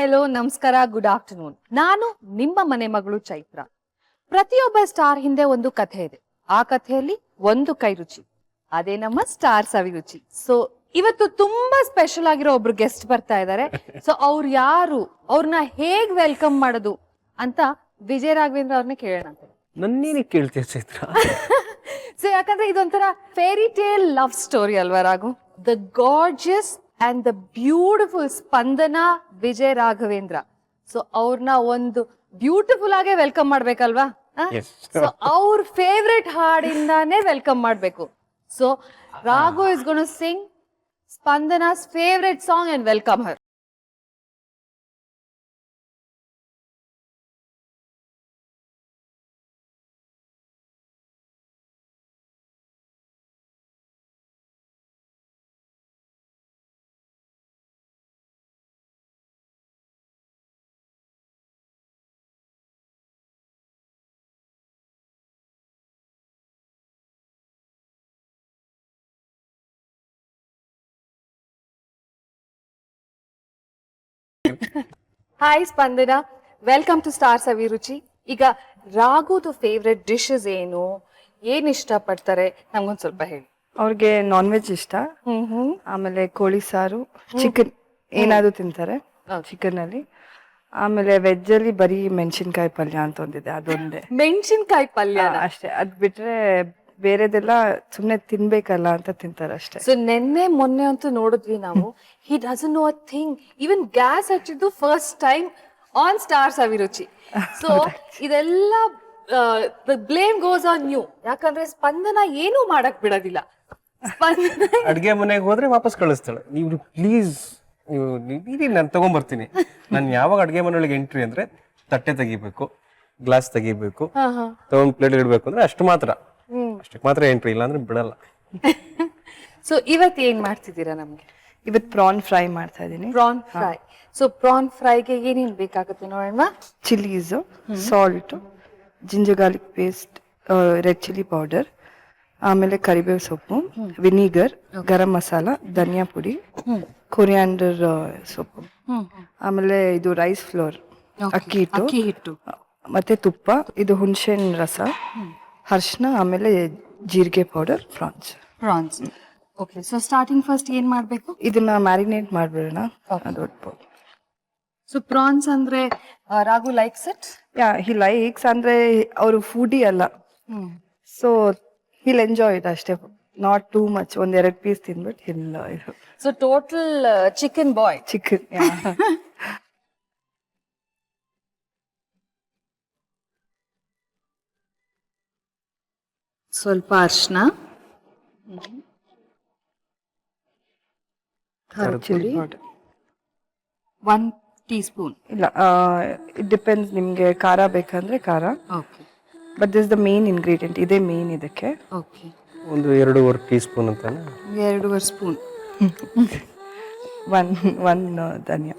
Hello ನಮಸ್ಕಾರ good afternoon ನಾನು ನಿಮ್ಮ ಮನೆ ಮಗಳು ಚೈತ್ರ. ಪ್ರತಿಯೊಬ್ಬ ಸ್ಟಾರ್ ಹಿಂದೆ ಒಂದು ಕಥೆ ಇದೆ. ಆ ಕಥೆಯಲ್ಲಿ ಒಂದು ಕೈ ರುಚಿ. ಅದೇ ನಮ್ಮ ಸ್ಟಾರ್ ಸವಿರುಚಿ ಸೊ ಇವತ್ತು ತುಂಬಾ ಸ್ಪೆಷಲ್ ಆಗಿರೋ ಒಬ್ರು ಗೆಸ್ಟ್ ಬರ್ತಾ ಇದ್ದಾರೆ ಸೊ ಅವ್ರು ಯಾರು? ಅವ್ರನ್ನ ಹೇಗ್ ವೆಲ್ಕಮ್ ಮಾಡೋದು? ಅಂತ ವಿಜಯ ರಾಘವೇಂದ್ರ ಅವ್ರನ್ನ ಕೇಳೋಣ ನನ್ನೇನೆ ಕೇಳ್ತೀಯ ಚೈತ್ರ? ಸೊ ಯಾಕಂದ್ರೆ ಇದೊಂಥರ ಫೇರಿ ಟೇಲ್ ಲವ್ ಸ್ಟೋರಿ ಅಲ್ವಾ Raghu? The gorgeous and the beautiful Spandana Vijay Raghavendra so ಅವ್ರನ್ನ ಒಂದು ಬ್ಯೂಟಿಫುಲ್ ಆಗೇ ವೆಲ್ಕಮ್ ಮಾಡ್ಬೇಕಲ್ವಾ? ಸೊ ಅವ್ರ ಫೇವ್ರೆಟ್ ಹಾಡಿಂದಾನೇ ವೆಲ್ಕಮ್ ಮಾಡ್ಬೇಕು. So Raghu is gonna sing Spandana's favourite song and welcome her hi Spandana welcome to Stars Abhiruchi ಈಗ ರಾಘುದು favourite dishes ಏನು ಏನ್ ಇಷ್ಟ ಪಡ್ತಾರೆ ನಮ್ಗೊಂದ್ ಸ್ವಲ್ಪ ಹೇಳಿ. ಅವ್ರಿಗೆ ನಾನ್ ವೆಜ್ ಇಷ್ಟ. ಹ್ಮ್ ಹ್ಮ್ ಆಮೇಲೆ ಕೋಳಿ ಸಾರು ಚಿಕನ್ ಏನಾದ್ರೂ ತಿಂತಾರೆ ಚಿಕನ್ ಅಲ್ಲಿ ಆಮೇಲೆ ವೆಜ್ ಅಲ್ಲಿ ಬರೀ ಮೆಣಸಿನ್ಕಾಯಿ ಪಲ್ಯ ಅಂತ ಒಂದಿದೆ ಅದೊಂದೇ. ಮೆಣಸಿನ್ಕಾಯಿ ಪಲ್ಯ ಅಷ್ಟೇ. ಅದ್ ಬಿಟ್ರೆ ಬೇರೆದೆಲ್ಲ ಸುಮ್ಮನೆ ತಿನ್ಬೇಕಲ್ಲ ಅಂತ ತಿಂತಾರೆ ಅಷ್ಟೇ ಸೊ ನಿನ್ನೆ ಮೊನ್ನೆ ಅಂತೂ ನೋಡಿದ್ವಿ ನಾವು. He doesn't know a thing even gas ಹಚ್ಚಿದ್ದು first time on Stars Abhiruchi so ಇದೆಲ್ಲ ಬ್ಲೇಮ್ ಗೋಸ್ ಆನ್ ಯು ಯಾಕಂದ್ರೆ ಸ್ಪಂದನ ಏನೂ ಮಾಡಕ್ ಬಿಡೋದಿಲ್ಲ. ಸ್ಪಂದನ ಅಡ್ಗೆ ಮನೆಗೆ ಹೋದ್ರೆ ವಾಪಸ್ ಕಳಿಸ್ತಾಳೆ. ನೀವು ಪ್ಲೀಸ್ ನೀವು ನೀಡಿ ನಾನು ತಗೊಂಬರ್ತೀನಿ. ನಾನು ಯಾವಾಗ ಅಡುಗೆ ಮನೆಯೊಳಗೆ ಎಂಟ್ರಿ ಅಂದ್ರೆ ತಟ್ಟೆ ತೆಗಿಬೇಕು ಗ್ಲಾಸ್ ತೆಗಿಬೇಕು ಹಾ ಹಾ. ತಗೊಂಡ್ ಪ್ಲೇಟ್ ಇಡಬೇಕು ಅಂದ್ರೆ ಅಷ್ಟು ಮಾತ್ರ. ಅಷ್ಟಕ್ಕೆ ಮಾತ್ರ ಎಂಟ್ರಿ ಇಲ್ಲ ಅಂದ್ರೆ ಬಿಡಲ್ಲ. ಸೊ ಇವತ್ ಏನ್ ಮಾಡ್ತಿದ್ದೀರಾ ನಮ್ಗೆ? ಇವತ್ತು ಪ್ರಾನ್ ಫ್ರೈ ಮಾಡ್ತಾ ಇದೀನಿ ಪ್ರಾನ್ ಫ್ರೈ ಸೊ ಪ್ರಾನ್ ಫ್ರೈಗೆ ಏನೇನ್ ಬೇಕಾಗುತ್ತೆ ನೋಡೋಣ chillies salt ginger garlic paste red chilli powder ಆಮೇಲೆ ಕರಿಬೇವು ಸೊಪ್ಪು ವಿನಿಗರ್ ಗರಂ ಮಸಾಲ ಧನಿಯಾ ಪುಡಿ ಕೊರಿಯಾಂಡರ್ ಸೊಪ್ಪು. ಆಮೇಲೆ ಇದು ರೈಸ್ ಫ್ಲೋರ್ ಅಕ್ಕಿ ಹಿಟ್ಟು ಅಕ್ಕಿ ಹಿಟ್ಟು. ಮತ್ತೆ ತುಪ್ಪ ಇದು ಹುಣಸೆಹಣ್ಣು ರಸ ಅರ್ಶಿನ ಆಮೇಲೆ ಜೀರಿಗೆ powder prawns prawns okay so starting first ಏನ್ ಮಾಡಬೇಕು? ಇದನ್ನ ಮ್ಯಾರಿನೇಟ್ ಮಾಡ್ಬಿಡೋಣ. ದೊಡ್ಡ ಸೊ ಪ್ರಾನ್ಸ್ ಅಂದ್ರೆ Raghu Raghu likes it yeah he likes ಅಂದ್ರೆ ಅವರು ಫುಡಿ ಅಲ್ಲ. ಸೊ ಹಿಲ್ ಎಂಜಾಯ್ ಇಟ್ ಅಷ್ಟೇ. ನಾಟ್ ಟೂ ಮಚ್ ಒಂದ್ ಎರಡ್ ಪೀಸ್ ತಿನ್ಬಿಟ್ಟು ಇಲ್ಲ so total chicken boy chicken ಸ್ವಲ್ಪ ಅರ್ಶನ. ಪೌಡರ್ ಒನ್ ಟೀ ಸ್ಪೂನ್ ಇಲ್ಲ ಇಟ್ ಡಿಪೆಂಡ್ಸ್ ನಿಮಗೆ ಖಾರ ಬೇಕಂದ್ರೆ ಖಾರ. Okay but this the main ingredient ಇದೇ ಮೇನ್ ಇದಕ್ಕೆ. ಓಕೆ ಒಂದು ಎರಡೂವರೆ ಟೀ ಸ್ಪೂನ್ ಅಂತಾನೆ? ಎರಡೂವರೆ ಸ್ಪೂನ್ ಒನ್ ಒನ್ ಧನಿಯಾ.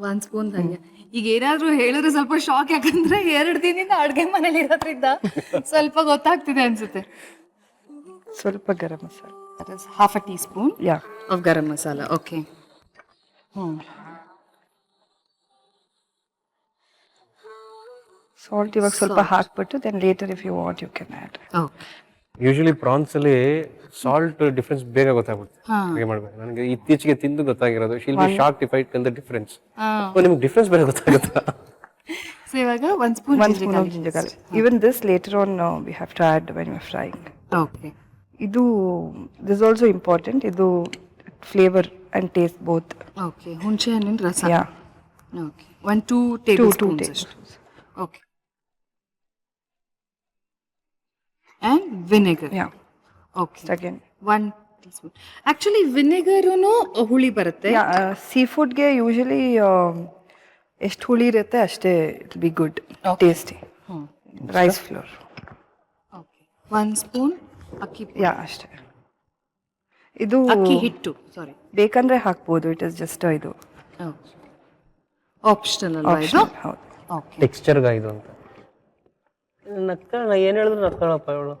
ಒಂದ್ ಸ್ಪೂನ್ ಧನ್ಯ ಈಗ ಏನಾದ್ರೂ ಹೇಳಿದ್ರೆ ಸ್ವಲ್ಪ ಶಾಕ್ ಯಾಕಂದ್ರೆ ಎರಡು ದಿನದಿಂದ ಅಡುಗೆ ಮನೇಲಿ ಇರೋದ್ರಿಂದ ಸ್ವಲ್ಪ ಗೊತ್ತಾಗ್ತಿದೆ ಅನ್ಸುತ್ತೆ. ಸ್ವಲ್ಪ garam masala. Half uh teaspoon yeah of garam masala okay hmm. Salt ಇವಾಗ ಸ್ವಲ್ಪ ಹಾಕ್ಬಿಟ್ಟು then later if you want you can add okay usually prawns ಅಲ್ಲಿ ಸಾಲ್ಟ್ ಡಿಫ್ರೆನ್ಸ್ ಬೇಗ ಗೊತ್ತಾಗ್ಬಿಡುತ್ತೆ ಅಡುಗೆ ಮಾಡ್ಬೇಕು. ನನಗೆ ಇತ್ತೀಚೆಗೆ ತಿಂದು ಗೊತ್ತಾಗಿರೋದು. Shall be shock defeat in the difference ನಿಮ್ಗೆ ಡಿಫ್ರೆನ್ಸ್ ಬೇರೆ ಗೊತ್ತಾಗುತ್ತಾ? ಸೊ ಇವಾಗ ಒಂದ್ spoon one spoon of ginger garlic even this later on we have to add when you frying okay ಇದು ದಿಸ್ ಆಲ್ಸೋ ಇಂಪಾರ್ಟೆಂಟ್ ಇದು flavour and taste both okay ಹುಣಸೆ ಹಣ್ಣಿನ ರಸ. Yeah okay one two tablespoons okay and vinegar yeah okay again one teaspoon actually ವಿನೆಗರೂ ಹುಳಿ ಬರುತ್ತೆ. ಯಾ sea ಫುಡ್ಗೆ usually ಎಷ್ಟು ಹುಳಿ ಇರುತ್ತೆ ಅಷ್ಟೇ it be good tasty rice flour okay one spoon ಅಕ್ಕಿ ಯಾ ಅಷ್ಟೇ. ಇದು ಅಕ್ಕಿ ಹಿಟ್ಟು ಸಾರಿ ಬೇಕಂದ್ರೆ ಹಾಕ್ಬೋದು ಇಟ್ ಇಸ್ ಜಸ್ಟ್ ಇದು. ಆಪ್ಷನಲ್ ಅಲ್ವಾ ಇದು? Optional, ಹೌದು. ಓಕೆ ಟೆಕ್ಸ್ಚರ್ಗ ಇದು ಅಂತ. ನಕ್ಕ ಏನ್ ಹೇಳಿದ್ರು ನಕ್ಕಳಪ್ಪ ಇವಳು.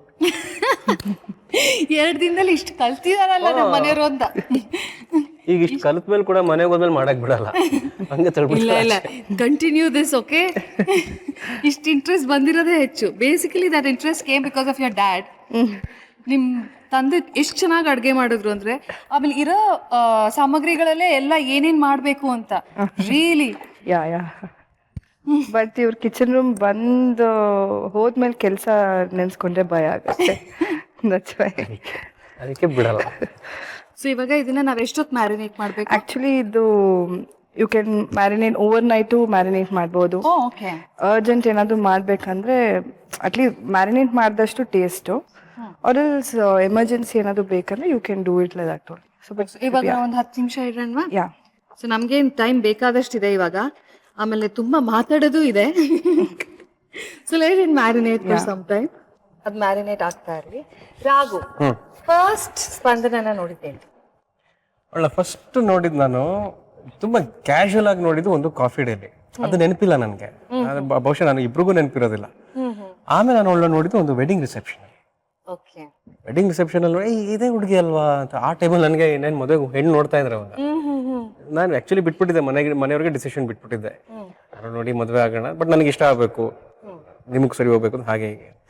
ಎರಡು ದಿನದಲ್ಲಿ ಇಷ್ಟು ಕಲ್ತಿದಾರಲ್ಲ ನಮ್ಮ ಮನೆಯವರು ಅಂತ. ಈಗ ಇಷ್ಟು ಕಲಿತ ಮೇಲೆ ಕೂಡ ಮನೆಗೆ ಹೋದ್ಮೇಲೆ ಮಾಡಕ್ ಬಿಡಲ್ಲ. ಹಂಗೆ ಇಲ್ಲ ತಳ್ಬಿಟ್ಟು ಇಲ್ಲ ಕಂಟಿನ್ಯೂ ದಿಸ್ ಓಕೆ ಇಷ್ಟು ಇಂಟ್ರೆಸ್ಟ್ ಬಂದಿರೋದೇ ಹೆಚ್ಚು. Basically that interest came because of your dad ನಿಮ್ಮ ತಂದೆ ಎಷ್ಟು ಚೆನ್ನಾಗಿ ಅಡುಗೆ ಮಾಡಿದ್ರು ಅಂದ್ರೆ ಆಮೇಲೆ ಇರೋ ಆ, ಸಾಮಗ್ರಿಗಳಲ್ಲೇ ಎಲ್ಲ ಏನೇನ್ ಮಾಡಬೇಕು ಅಂತ. Really yeah yeah. ಬಟ್ ಇವ್ರ ಕಿಚನ್ ರೂಮ್ ಬಂದು ಹೋದ್ಮೇಲೆ ಕೆಲಸ ನೆನ್ಸ್ಕೊಂಡ್ರೆ ಭಯ ಆಗುತ್ತೆ. ದಟ್ಸ್ ವೈ ಅದಕ್ಕೆ ಬಿಡಲ್ಲ. ಸೊ ಇವಾಗ ಇದನ್ನ ನಾವ್ ಎಷ್ಟೊತ್ತು ಮ್ಯಾರಿನೇಟ್ ಮಾಡ್ಬೇಕು? ಆಕ್ಚುಲಿ ಇದು you can marinate overnight marinate ಮಾಡ್ಬೋದು. ಓಕೆ ಅರ್ಜೆಂಟ್ ಏನಾದರೂ ಮಾಡಬೇಕಂದ್ರೆ ಅಟ್ಲೀಸ್ಟ್ ಮ್ಯಾರಿನೇಟ್ ಮಾಡಿದಷ್ಟು ಟೇಸ್ಟು ಆರ್ಎಲ್ಸ್ ಎಮರ್ಜೆನ್ಸಿ ಏನಾದರೂ ಬೇಕಂದ್ರೆ you can do it like that ಇವಾಗ ಒಂದು ಹತ್ತು ನಿಮಿಷ ಇಡೋಣ ಯಾ ಸೊ ನಮ್ಗೇನ್ ಟೈಮ್ ಬೇಕಾದಷ್ಟಿದೆ ಇವಾಗ. ಆಮೇಲೆ ತುಂಬಾ ಮಾತಾಡೋದು ಇದೆ. So let in marinate for some time ಅದ್ ಮ್ಯಾರಿನೇಟ್ ಆಗ್ತಾ ಇರ್ಲಿ. ರಾಗು ಫಸ್ಟ್ ಸ್ಪಂದನ ನೋಡಿದ್ದೇನೆ. ಒಳ್ಳೆ ಫಸ್ಟ್ ನೋಡಿದ್ ನಾನು ತುಂಬಾ ಕ್ಯಾಶುಯಲ್ ಆಗಿ ನೋಡಿದ್ದು ಒಂದು ಕಾಫಿ ಡೇಲಿ ಅದು ನೆನಪಿಲ್ಲ ನನಗೆ. ಬಹುಶಃ ನಾನು ಇಬ್ರಿಗೂ ನೆನಪಿರೋದಿಲ್ಲ. ಆಮೇಲೆ ನಾನು ಒಳ್ಳೆ ನೋಡಿದ್ದು ಒಂದು wedding reception okay wedding reception ಅಲ್ಲಿ ಏಯ್ ಇದೇ ಹುಡುಗಿ ಅಲ್ವಾ ಅಂತ. ಆ ಟೈಮಲ್ಲಿ ನನಗೆ ಇನ್ನೇನು ಮದುವೆ ಹೆಣ್ಣು ನೋಡ್ತಾ ಇದ್ರೆ ಅವಾಗ. ನಾನು ಆ್ಯಕ್ಚುಲಿ ಬಿಟ್ಬಿಟ್ಟಿದ್ದೆ ಮನೆಗೆ ಮನೆಯವ್ರಿಗೆ ಡಿಸಿಷನ್ ಬಿಟ್ಬಿಟ್ಟಿದ್ದೆ. ನಾನು ನೋಡಿ ಮದುವೆ ಆಗೋಣ ಬಟ್ ನನಗೆ ಇಷ್ಟ ಆಗಬೇಕು. ನಿಮಗೆ ಸರಿ ಹೋಗ್ಬೇಕು ಅಂತ ಹಾಗೆ ಹೀಗೆ.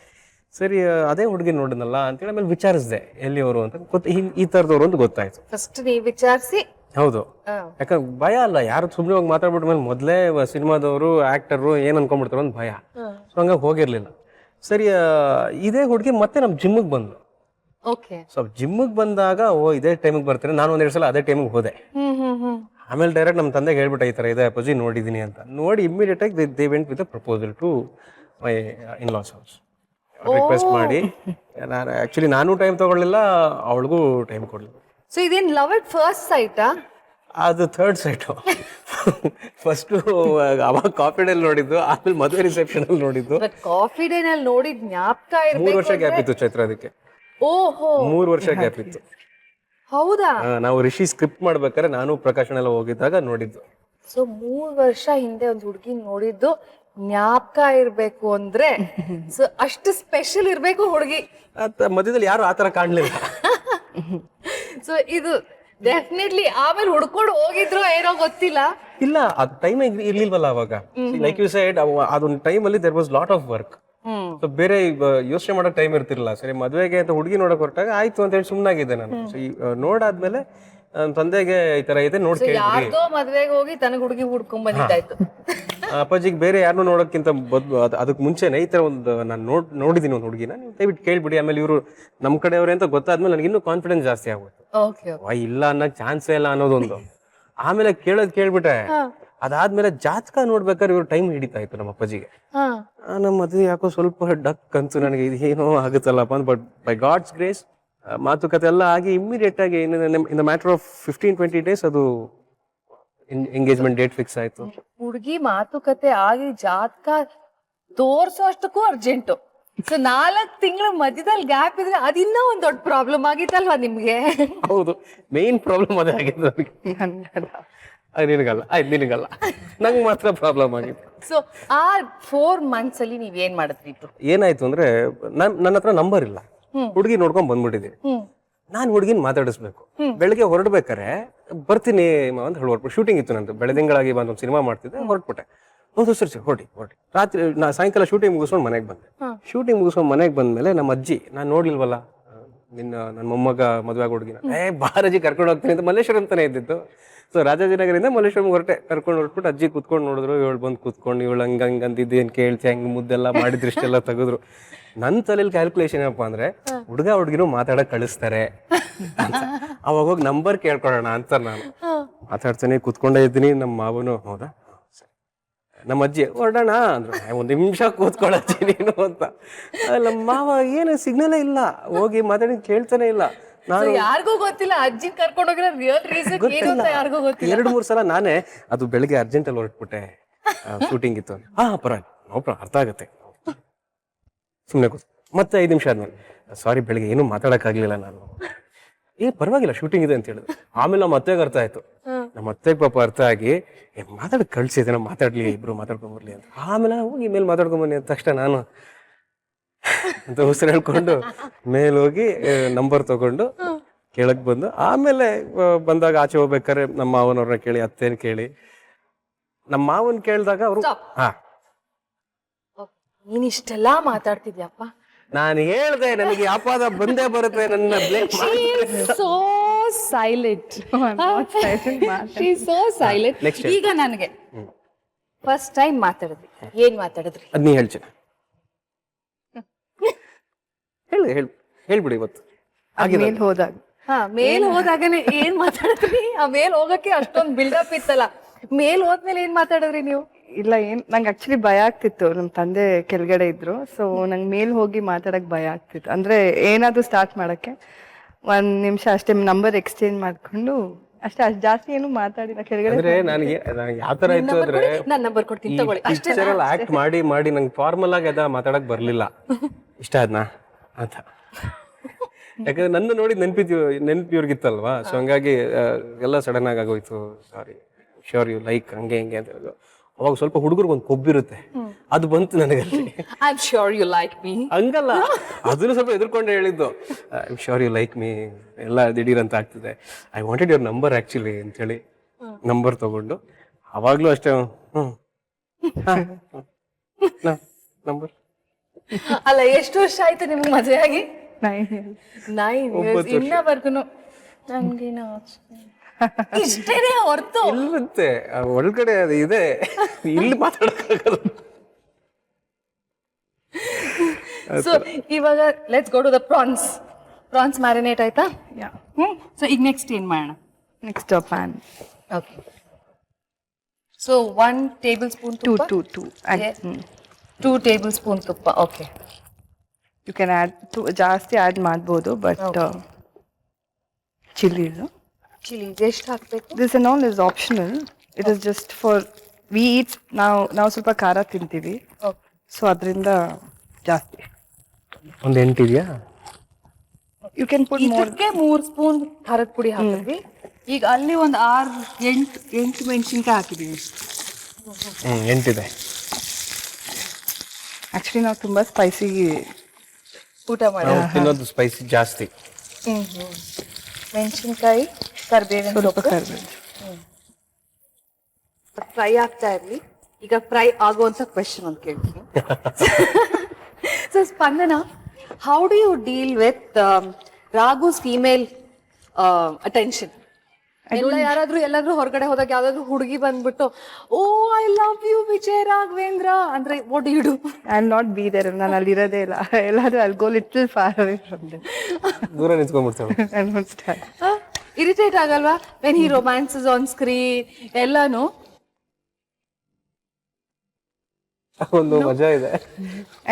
ಸರಿ ಅದೇ ಹುಡುಗಿ ನೋಡಿದ್ನಲ್ಲ ಅಂತೇಳಿ ಆಮೇಲೆ ವಿಚಾರಿಸಿದೆ ಎಲ್ಲಿಯವರು ಅಂತ. ಗೊತ್ತ ಈ- ಥರದವ್ರು ಅಂತ ಗೊತ್ತಾಯ್ತು. ಫಸ್ಟ್ ನೀವು ವಿಚಾರಿಸಿ. ಹೌದು. ಯಾಕಂದ್ರೆ ಭಯ ಅಲ್ಲ ಯಾರು ಸುಮ್ಮನೆ ಹೋಗಿ ಮಾತಾಡ್ಬಿಟ್ಟ ಮೇಲೆ ಮೊದಲೇ ಸಿನಿಮಾದವರು ಆಕ್ಟರು ಏನ್ ಅನ್ಕೊಂಡ್ಬಿಡ್ತಾರೋ ಅಂತ ಭಯ. ಸೊ ಹಂಗಾಗಿ ಹೋಗಿರಲಿಲ್ಲ. ಸರಿ ಇದೇ ಹುಡುಗಿ ಮತ್ತೆ ನಮ್ಮ ಜಿಮ್ಮಿಗೆ ಬಂದ್ಲು. ಓಕೆ ಸೊ ಜಿಮ್ಮಿಗೆ ಬಂದಾಗ ಓ ಇದೇ ಟೈಮಿಗೆ ಬರ್ತೀನಿ. ನಾನು ಒಂದೆರಡು ಸಲ ಅದೇ ಟೈಮಿಗೆ ಹೋದೆ. ಆಮೇಲೆ ಡೈರೆಕ್ಟ್ ನಮ್ಮ ತಂದೆಗೆ ಹೇಳ್ಬಿಟ್ಟೆ ಈ ಥರ ಇದೆ ಅಪ್ಪಾಜಿ ನೋಡಿದ್ದೀನಿ ಅಂತ. ನೋಡಿ ಇಮಿಡಿಯೇಟ್ ಆಗಿ they went with proposal to my in laws house request ಮಾಡಿ. ನಾನು ಆ್ಯಕ್ಚುಲಿ ನಾನು ಟೈಮ್ ತಗೊಳ್ಳಿಲ್ಲ ಅವಳಿಗೂ ಟೈಮ್ ಕೊಡಲಿಲ್ಲ. ಸೊ ಇದೇನ್ ಲವ್ ಇಟ್ ಫಸ್ಟ್ ಸೈಟಾ ಅದು ಥರ್ಡ್ ಸೈಟು ಫಸ್ಟು ಅವಾಗ ಕಾಫಿ ಡೇಲಿ ನೋಡಿದ್ದು ಆಮೇಲೆ ಮದುವೆ ರಿಸೆಪ್ಷನ್ ಅಲ್ಲಿ ನೋಡಿದ್ದು. ಕಾಫಿ ಡೇನಲ್ಲಿ ನೋಡಿದ್ ಜ್ಞಾಪಕ ಮೂರು ವರ್ಷ ಗ್ಯಾಪ್ ಇತ್ತು ಚೈತ್ರ ಅದಕ್ಕೆ. ಓಹೋ. ಮೂರು ವರ್ಷ ಗ್ಯಾಪ್ ಇತ್ತು. ಹೌದಾ? ಆ, ನಾವು ರಿಷಿ ಸ್ಕ್ರಿಪ್ಟ್ ಮಾಡ್ಬೇಕಾದ್ರೆ ನಾನು ಪ್ರಕಾಶನ ಎಲ್ಲ ಹೋಗಿದ್ದಾಗ ನೋಡಿದ್ದು. ಸೊ ಮೂರು ವರ್ಷ ಹಿಂದೆ ಒಂದು ಹುಡುಗಿ ನೋಡಿದ್ದು ಜ್ಞಾಪಕ ಇರಬೇಕು ಅಂದ್ರೆ ಸೊ ಅಷ್ಟು ಸ್ಪೆಷಲ್ ಇರಬೇಕು ಹುಡುಗಿ. ಆತ ಮಧ್ಯದಲ್ಲಿ ಯಾರು ಆ ಥರ ಕಾಣಲಿಲ್ಲ. ಸೊ ಇದು ಡೆಫಿನೆಟ್ಲಿ ಆಮೇಲೆ ಹುಡ್ಕೊಂಡು ಹೋಗಿದ್ರು ಏನೋ ಗೊತ್ತಿಲ್ಲ. ಇಲ್ಲ ಅದು ಟೈಮ್ ಇರ್ಲಿಲ್ವಲ್ಲ ಅವಾಗ. ಲೈಕ್ ಯು ಸೈಡ್ ಅದೊಂದು ಟೈಮಲ್ಲಿ there was lot of work so ಬೇರೆ ಯೋಚನೆ ಮಾಡೋ ಟೈಮ್ ಇರ್ತಿರಲ್ಲ ಸರಿ ಮದುವೆಗೆ ಅಂತ ಹುಡುಗಿ ನೋಡಕ್ ಹೊರಟಾಗ ಆಯ್ತು ಅಂತ ಹೇಳಿ ಸುಮ್ಮನಾಗಿದ್ದೆ ನಾನು. ಸೊ ನೋಡಾದ್ಮೇಲೆ ನನ್ನ ತಂದೆಗೆ ಈ ತರ ಇದೆ ನೋಡ್ ಕೇಳಿದ್ರಿ ಯಾರ್ದೋ ಮದ್ವೆಗೆ ಹೋಗಿ ತನಗ ಹುಡುಗಿ ಹುಡ್ಕೊಂಡ್ ಬಂದಿದ್ದಾಯ್ತು. ಅಪ್ಪಾಜಿಗೆ ಬೇರೆ ಯಾರನ್ನೂ ನೋಡೋಕ್ಕಿಂತ ಅದಕ್ಕೆ ಮುಂಚೆನೆ ಈ ತರ ಒಂದು ನಾನು ನೋಡ್ ನೋಡಿದ್ದೀನಿ ಒಂದು ಹುಡುಗಿನ. ನೀವು ದಯವಿಟ್ಟು ಕೇಳ್ಬಿಡಿ. ಆಮೇಲೆ ಇವರು ನಮ್ಮ ಕಡೆಯವ್ರೆ ಅಂತ ಗೊತ್ತಾದ್ಮೇಲೆ ನನಗೆ ಇನ್ನೂ ಕಾನ್ಫಿಡೆನ್ಸ್ ಜಾಸ್ತಿ ಆಗುತ್ತೆ ಇಲ್ಲ ಅನ್ನೋ ಚಾನ್ಸೇ ಇಲ್ಲ ಅನ್ನೋದೊಂದು. ಆಮೇಲೆ ಕೇಳೋದ್ ಕೇಳ್ಬಿಟ್ಟೆ. ಅದಾದ್ಮೇಲೆ ಜಾತಕ ನೋಡ್ಬೇಕಾದ್ರೆ ಇವ್ರು ಟೈಮ್ ಹಿಡಿತಾ ಇತ್ತು ನಮ್ಮ ಅಪ್ಪಾಜಿಗೆ. ನಮ್ಮ ಮದುವೆ ಯಾಕೋ ಸ್ವಲ್ಪ ಡಕ್ ಅನ್ಸು ನನಗೆ ಇದು ಏನೋ ಆಗುತ್ತಲ್ಲಪ್ಪ ಅಂತ ಬಟ್ ಬೈ ಗಾಡ್ಸ್ ಗ್ರೇಸ್ ಮಾತುಕತೆ ಎಲ್ಲ ಆಗಿ ಇಮ್ಮಿಡಿಯೇಟ್ ಆಗಿ in the matter of fifteen twenty days ಅದು ಎಂಗೇಜ್ಮೆಂಟ್ ಡೇಟ್ ಫಿಕ್ಸ್ ಆಯ್ತು. ಹುಡುಗಿ ಮಾತುಕತೆ ಆಗಿ ಜಾತಕ ತೋರ್ಸೋ ಅಷ್ಟಕ್ಕೂ ಅರ್ಜೆಂಟು ಸೊ ನಾಲ್ಕು ತಿಂಗಳ ಮಧ್ಯದಲ್ಲಿ ಗ್ಯಾಪ್ ಇದ್ರೆ ಅದಿನ್ನ ಒಂದ್ ದೊಡ್ಡ ಪ್ರಾಬ್ಲಮ್ ಆಗಿತ್ತಲ್ವಾ ನಿಮ್ಗೆ? ಹೌದು ಮೇನ್ ಪ್ರಾಬ್ಲಮ್ ಅದೇ ಆಗಿದೆ ನನಗೆ ಅದು ನಿನಗಲ್ಲ. ಆಯ್ತು ನಿನಗಲ್ಲ. ನಂಗೆ ಮಾತ್ರ ಪ್ರಾಬ್ಲಮ್ ಆಗಿತ್ತು. ಸೊ ಆ ಫೋರ್ ಮಂತ್ಸ್ ಅಲ್ಲಿ ನೀವ್ ಏನ್ ಮಾಡಿದ್ರಿ ಇಬ್ರು? ಏನಾಯ್ತು ಅಂದ್ರೆ ನನ್ ನನ್ನ ಹತ್ರ ನಂಬರ್ ಇಲ್ಲ. ಹುಡುಗಿ ನೋಡ್ಕೊಂಡ್ ಬಂದ್ಬಿಟ್ಟಿದೀನಿ ನಾನು ಹುಡುಗಿನ ಮಾತಾಡಿಸ್ಬೇಕು. ಬೆಳಗ್ಗೆ ಹೊರಡ್ಬೇಕಾರೆ ಬರ್ತೀನಿ ಮ- ಅಂತ ಹೇಳಿ ಹೊರಟ್ಬಿಟ್ಟು. ಶೂಟಿಂಗ್ ಇತ್ತು ನಂದು. ಬೆಳದಿಂಗಳಾಗಿ ಬಂದು ಒಂದು ಸಿನಿಮಾ ಮಾಡ್ತಿದ್ದೆ ಹೊರಟ್ಬಿಟ್ಟೆ. ಹೌದು ಸರ್ ಸರ್ ಹೊರಟಿ ಹೊರಟಿ. ರಾತ್ರಿ ನಾ ಸಾಯಂಕಾಲ ಶೂಟಿಂಗ್ ಮುಗಿಸ್ಕೊಂಡು ಮನೆಗೆ ಬಂದೆ. ಶೂಟಿಂಗ್ ಮುಗಿಸ್ಕೊಂಡು ಮನೆಗೆ ಬಂದ್ಮೇಲೆ ನಮ್ಮ ಅಜ್ಜಿ ನಾನು ನೋಡ್ಲಿಲ್ವಲ್ಲ ನಿನ್ನ ನನ್ನ ಮೊಮ್ಮಗ ಮದುವೆ ಆಗಿ ಹುಡುಗಿನ. ಏ ಬಾರಾಜಿ ಕರ್ಕೊಂಡು ಹೋಗ್ತೀನಿ ಅಂತ ಮಲ್ಲೇಶ್ವರ ಅಂತಾನೆ ಇದ್ದಿತ್ತು ಸೊ ರಾಜಾಜಿನಗರಿಂದ ಮಲ್ಲೇಶ್ವರಂ ಹೊರಟೆ ಕರ್ಕೊಂಡು ಹೊರಟ್ಬಿಟ್ಟು ಅಜ್ಜಿ ಕುತ್ಕೊಂಡು ನೋಡಿದ್ರು ಇವಳು ಬಂದು ಕುತ್ಕೊಂಡು ಇವಳು ಹಂಗೆ ಹಂಗೆ ಅಂದಿದ್ದು ಏನು ಕೇಳ್ತಿ ಹಂಗೆ ಮುದ್ದೆಲ್ಲ ಮಾಡಿದ್ರು ಇಷ್ಟೆಲ್ಲ ತೆಗೆದ್ರು. ನನ್ನ ತಲೆಯಲ್ಲಿ ಕ್ಯಾಲ್ಕುಲೇಷನ್ ಏನಪ್ಪ ಅಂದ್ರೆ ಹುಡುಗ ಹುಡುಗಿನೂ ಮಾತಾಡಕ್ ಕಳಿಸ್ತಾರೆ. ಅವಾಗ ಹೋಗಿ ನಂಬರ್ ಕೇಳ್ಕೊಳ್ಳೋಣ ಅಂತ ನಾನು. ಮಾತಾಡ್ತಾನೆ ಕುತ್ಕೊಂಡೇ ಇದ್ದೀನಿ ನಮ್ಮ ಮಾವನು ಹೌದಾ. ನಮ್ಮ ಅಜ್ಜಿ ಹೊರಡೋಣ ಅಂದ್ರು. ಒಂದು ನಿಮಿಷ ಕೂತ್ಕೊಳ್ಳಜ್ಜಿ ನೀನು ಅಂತ. ಅಲ್ಲ ಮಾವ ಏನು ಸಿಗ್ನಲೇ ಇಲ್ಲ. ಹೋಗಿ ಮಾತಾಡಿ ಕೇಳ್ತಾನೆ ಇಲ್ಲ. ನಾನು ಯಾರಿಗೂ ಗೊತ್ತಿಲ್ಲ ಅಜ್ಜಿ ಕರ್ಕೊಂಡು ಹೋಗಿರೋ ರಿಯಲ್ ರೀಸನ್ ಏನು ಅಂತ ಯಾರಿಗೂ ಗೊತ್ತಿಲ್ಲ. ಎರಡು ಮೂರು ಸಲ ನಾನೇ ಅದು ಬೆಳಿಗ್ಗೆ ಅರ್ಜೆಂಟ್ ಅಲ್ಲಿ ಹೊರಟ್ಬಿಟ್ಟೆ. ಶೂಟಿಂಗ್ ಇತ್ತು. ಹಾ ಪರವಾಗಿಲ್ಲ. ನೋ ಅರ್ಥ ಆಗುತ್ತೆ. ಸುಮ್ಮನೆ ಕೂತ್ ಮತ್ತೆ ಐದು ನಿಮಿಷ ಆದ್ಮೇಲೆ ಸಾರಿ ಬೆಳಿಗ್ಗೆ ಏನೂ ಮಾತಾಡೋಕ್ಕಾಗಲಿಲ್ಲ ನಾನು. ಏ ಪರವಾಗಿಲ್ಲ ಶೂಟಿಂಗ್ ಇದೆ ಅಂತ ಹೇಳಿದ್ರು ಆಮೇಲೆ ನಮ್ಮ ಅತ್ತೆಗೆ ಅರ್ಥ ಆಯ್ತು. ನಮ್ಮ ಅತ್ತೆಗೆ ಪಾಪ ಅರ್ಥ ಆಗಿ ಏ ಮಾತಾಡ್ ಕಳ್ಸಿದೆ ನಾವು ಮಾತಾಡ್ಲಿ ಇಬ್ರು ಮಾತಾಡ್ಕೊಂಡ್ ಬರ್ಲಿ ಅಂತ. ಆಮೇಲೆ ಹೋಗಿ ಮೇಲೆ ಮಾತಾಡ್ಕೊಂಡ್ ಬನ್ನಿ ಅಂತ ತಕ್ಷಣ ನಾನು ಅಂತ ಉಸಿರು ಹೇಳ್ಕೊಂಡು ಮೇಲೆ ಹೋಗಿ ನಂಬರ್ ತಗೊಂಡು ಕೇಳಕ್ ಬಂದು ಆಮೇಲೆ ಬಂದಾಗ ಆಚೆ ಹೋಗ್ಬೇಕಾದ್ರೆ ನಮ್ಮ ಮಾವನವ್ರನ್ನ ಕೇಳಿ ಅತ್ತೇನ್ ಕೇಳಿ. ನಮ್ಮ ಮಾವನ್ ಕೇಳಿದಾಗ ಅವರು. ಹಾ. ನೀನ್ ಇಷ್ಟೆಲ್ಲಾ ಮಾತಾಡ್ತಿದ್ಯಪ್ಪ. ನಾನು ಹೇಳ್ದೆ ನನಗೆ ಅಪಾದ ಬಂದೇ ಬರುತ್ತೆ ನನ್ನ. ಸೋ ಸೈಲೆಂಟ್ ಸೋ ಸೈಲೆಂಟ್ ಈಗ ನನಗೆ ಫಸ್ಟ್ ಟೈಮ್ ಮಾತಾಡಿದ್ವಿ ಏನ್ ಮಾತಾಡಿದ್ರಿ? ಅದ್ ನೀ ಹೇಳ್ತೀನಿ ಹೇಳಿ ಹೇಳಿ ಹೇಳ್ಬಿಡಿ ಇವತ್ತು. ಮೇಲ್ ಹೋದಾಗ. ಹಾ ಮೇಲ್ ಹೋದಾಗನೆ ಏನ್ ಮಾತಾಡಿದ್ರಿ? ಆ ಮೇಲ್ ಹೋಗಕ್ಕೆ ಅಷ್ಟೊಂದ್ ಬಿಲ್ಡಪ್ ಇತ್ತಲ್ಲ. ಮೇಲ್ ಹೋದ್ಮೇಲೆ ಏನ್ ಮಾತಾಡಿದ್ರಿ ನೀವು? ಇಲ್ಲ ಏನ್ ನಂಗೆ ಆಕ್ಚುಲಿ ಭಯ ಆಗ್ತಿತ್ತು. ನಮ್ಮ ತಂದೆ ಕೆಳಗಡೆ ಇದ್ರು. ಸೊ ನಂಗೆ ಮೇಲ್ ಹೋಗಿ ಮಾತಾಡಕ್ ಭಯ ಆಗ್ತಿತ್ತು. ಅಂದ್ರೆ ಏನಾದ್ರು ಸ್ಟಾರ್ಟ್ ಮಾಡಕ್ಕೆ ಒಂದ್ ನಿಮಿಷ ಅಷ್ಟೇ ನಂಬರ್ ಎಕ್ಸ್ಚೇಂಜ್ ಮಾಡ್ಕೊಂಡು ಅಷ್ಟೇ ಅಷ್ಟ್ ಜಾಸ್ತಿ ಏನು ಮಾತಾಡಿಲ್ಲ. ಕೆಳಗಡೆ ಅಂದ್ರೆ ನನಗೆ ಯಾವ ತರ ಇತ್ತು ಅಂದ್ರೆ ನನ್ನ ನಂಬರ್ ಕೊಡ್ತೀನಿ ತಗೊಳ್ಳಿ. ಅಷ್ಟೇ ಪಿಕ್ಚರ್ ಆಕ್ಟ್ ಮಾಡಿ ಮಾಡಿ ನಂಗೆ ಫಾರ್ಮಲ್ ಆಗಿ ಅದ ಮಾತಾಡಕ್ ಬರ್ಲಿಲ್ಲ. ಇಷ್ಟ ಆದ್ನಾ ಅಂತ. ಯಾಕಂದ್ರೆ ನನ್ನ ನೋಡಿ ನೆನ್ಪಿದ್ಯು ನೆನ್ಪು ಇವ್ರಿಗಿತ್ತಲ್ವಾ? ಸೊ ಹಂಗಾಗಿ ಆ, ಎಲ್ಲ ಸಡನ್ ಆಗಿ ಆಗೋಯ್ತು. ಸಾರಿ ಶೋರ್ ಯು ಲೈಕ್ ಹಂಗೆ ಹಿಂಗೆ ಅಂತ ಹೇಳೋದು. ಅವಾಗ ಸ್ವಲ್ಪ ಹುಡುಗರಿಗೆ ಒಂದು ಕೊಬ್ಬಿರುತ್ತೆ. ಅದು ಬಂತು ನನಗಲ್ಲಿ. I am sure you like me ಹಂಗಲ್ಲ. ಅದನ್ನು ಸ್ವಲ್ಪ ಎದುರ್ಕೊಂಡು ಹೇಳಿದ್ದು. I sure you like me ಎಲ್ಲ ದಿಢೀರ್ ಅಂತ ಆಗ್ತಿದೆ. I wanted your number actually ಅಂತೇಳಿ ನಂಬರ್ ತಗೊಂಡು. ಅವಾಗಲೂ ಅಷ್ಟೇ ಹ್ಞೂ ನಂಬರ್ ಅಲ್ಲ ಎಷ್ಟು ವರ್ಷ ಆಯ್ತು ನಿಮ್ಗೆ ಮದುವೆ ಆಗಿ ನೈನ್ ನೈನ್ ಇಯರ್ಸ್ ಇನ್ನವರ್ಗು ನನ್ಗೇನು ಇಷ್ಟೇನೆ ಹೊರ್ತು. ಆ ಒಳಗಡೆ ಅದು ಇದೆ. ಇಲ್ಲಿ ಮಾತಾಡೋಕ್ಕಾಗಲ್ಲ. ಸೊ ಇವಾಗ let's go to the prawns prawns marinate ಆಯ್ತಾ? ಯಾ ಹ್ಞೂ ಸೊ ಈಗ ನೆಕ್ಸ್ಟ್ ಏನು ಮಾಡೋಣ? Next pan okay so one tablespoon two two two two tablespoon ತುಪ್ಪ. Okay you can add to ಜಾಸ್ತಿ ಆ್ಯಡ್ ಮಾಡ್ಬೋದು ಬಟ್ ಚಿಲ್ಲೀಸು ಚಿಲ್ಲಿ ಎಷ್ಟು ಹಾಕ್ಬೇಕು this and all is optional it is just for we eat ನಾವು ನಾವು ಸ್ವಲ್ಪ ಖಾರ ತಿಂತೀವಿ. ಸೊ ಅದರಿಂದ ಜಾಸ್ತಿ. ಒಂದು ಎಂಟು ಇದೆಯಾ? ಯು ಕ್ಯಾನ್ ಪುಟ್ ಇದಕ್ಕೆ ಮೂರ್ ಸ್ಪೂನ್ ಖಾರದ ಪುಡಿ ಹಾಕಿದ್ವಿ. ಈಗ ಅಲ್ಲಿ ಒಂದು ಆರು ಎಂಟು ಎಂಟು ಮೆಣಸಿನ್ಕಾಯಿ ಹಾಕಿದೀವಿ. ಹ್ಞೂ ಎಂಟಿದೆ. ಆ್ಯಕ್ಚುಲಿ ನಾವು ತುಂಬ ಸ್ಪೈಸಿ ಊಟ ಮಾಡಿ ತಿನ್ನೋದು ಸ್ಪೈಸಿ ಜಾಸ್ತಿ. ಹ್ಞೂ ಹ್ಞೂ ಮೆಣಸಿನ್ಕಾಯಿ ಕರಿಬೇವಿನ ಸ್ವಲ್ಪ ಕರಿಬೇವು ಫ್ರೈ ಆಗ್ತಾ ಇರ್ಲಿ. ಈಗ ಫ್ರೈ ಆಗುವಂತ ಕ್ವೆಶನ್ ಅಂತ ಕೇಳ್ತೀನಿ. So Spandana how do you deal with Raghu's female attention ಎಲ್ಲ ಯಾರಾದ್ರೂ ಎಲ್ಲಾದ್ರೂ ಹೊರಗಡೆ ಹೋದಾಗ ಯಾವ್ದಾದ್ರು ಹುಡುಗಿ ಬಂದ್ಬಿಟ್ಟು ಓ I love you Vijay Raghavendra. ಅಂದ್ರೆ what you do I am not be there ನಾನು ಅಲ್ಲಿ ಇರೋದೇ ಇಲ್ಲ. ಎಲ್ಲಾದ್ರೂ ಅಲ್ಲಿ go little far away from ದೂರ ನಿಂತ್ಕೊಂಡ್ಬಿಡ್ತಾವೆ. ಐ ಡೋಂಟ್ ಸ್ಟಾರ್ಟ್ ಇರಿಟೇಟ್ ಆಗಲ್ವಾ? When he romances on screen ಎಲ್ಲಾನು. ಒಂದು ಮಜಾ ಇದೆ.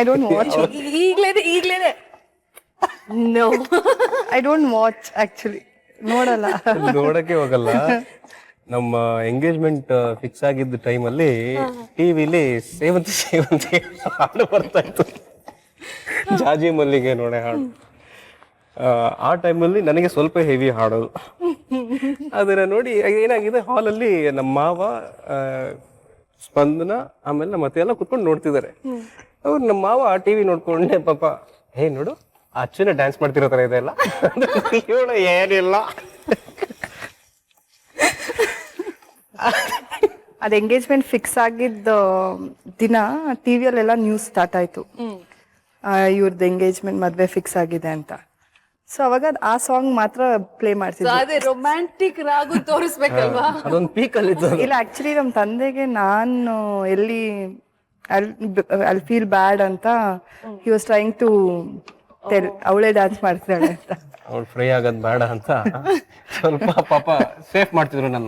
ಐ ಡೋಂಟ್ ವಾಚ್ ಈಗ್ಲೇನೆ ಈಗ್ಲೇನೆ no I don't watch actually ನೋಡಲ್ಲ. ನೋಡಕ್ಕೆ ಹೋಗಲ್ಲ. ನಮ್ಮ ಎಂಗೇಜ್ಮೆಂಟ್ ಫಿಕ್ಸ್ ಆಗಿದ್ದ ಟೈಮಲ್ಲಿ ಟಿವಿಲಿ ಸೇವಂತಿ ಸೇವಂತಿ ಹಾಡು ಬರ್ತಾ ಇತ್ತು. ಜಾಜಿ ಮಲ್ಲಿಗೆ ನೋಡೆ ಹಾಡು. ಆ, ಆ ಟೈಮಲ್ಲಿ ನನಗೆ ಸ್ವಲ್ಪ ಹೆವಿ ಹಾಡೋದು ಅದನ್ನ ನೋಡಿ ಏನಾಗಿದೆ ಹಾಲಲ್ಲಿ ನಮ್ಮ ಮಾವ ಸ್ಪಂದನ ಆಮೇಲೆ ನಮ್ಮ ಅತ್ತೆ ಎಲ್ಲ ಕುತ್ಕೊಂಡು ನೋಡ್ತಿದ್ದಾರೆ. ಅವ್ರು ನಮ್ಮ ಮಾವ ಆ ಟಿವಿ ನೋಡ್ಕೊಂಡೆ ಪಾಪ ಹೇ ನೋಡು ಆ ಅಚ್ಚನ ಡ್ಯಾನ್ಸ್ ಮಾಡ್ತಿರೋ ತರ ಇದೆ ಅಲ್ಲ? ಇವಳು ಏನಿಲ್ಲ. ಅದು ಎಂಗೇಜ್ಮೆಂಟ್ ಫಿಕ್ಸ್ ಆಗಿದ್ದ ದಿನ ಟಿವಿಯಲ್ಲೆಲ್ಲ ನ್ಯೂಸ್ ಸ್ಟಾರ್ಟ್ ಆಯ್ತು. ಇವ್ರದ್ದು ಎಂಗೇಜ್ಮೆಂಟ್ ಮದ್ವೆ ಫಿಕ್ಸ್ ಆಗಿದೆ ಅಂತ. ಸೊ ಅವಾಗ ಆ ಸಾಂಗ್ ಮಾತ್ರ ಪ್ಲೇ ಮಾಡ್ತಿದ್ವಿ. ಅದೇ ರೊಮ್ಯಾಂಟಿಕ್ ರಾಗು ತೋರಿಸ್ಬೇಕಲ್ವಾ? ಅದೊಂದು ಪೀಕ್ ಇತ್ತು ಇಲ್ಲ ಆಕ್ಚುಲಿ ನಮ್ಮ ತಂದೆಗೆ ನಾನು ಎಲ್ಲಿ ಐ ಫೀಲ್ ಬ್ಯಾಡ್ ಅಂತ he was trying to tell ಅವಳೇ ಡ್ಯಾನ್ಸ್ ಮಾಡ್ತಿದ್ದಾಳೆ ಅಂತ. ಅವ್ಳು ಫ್ರೀ ಆಗೋದು ಬೇಡ ಅಂತ. ಸ್ವಲ್ಪ ಪಾಪ ಸೇಫ್ ಮಾಡ್ತಿದ್ರು ನನ್ನ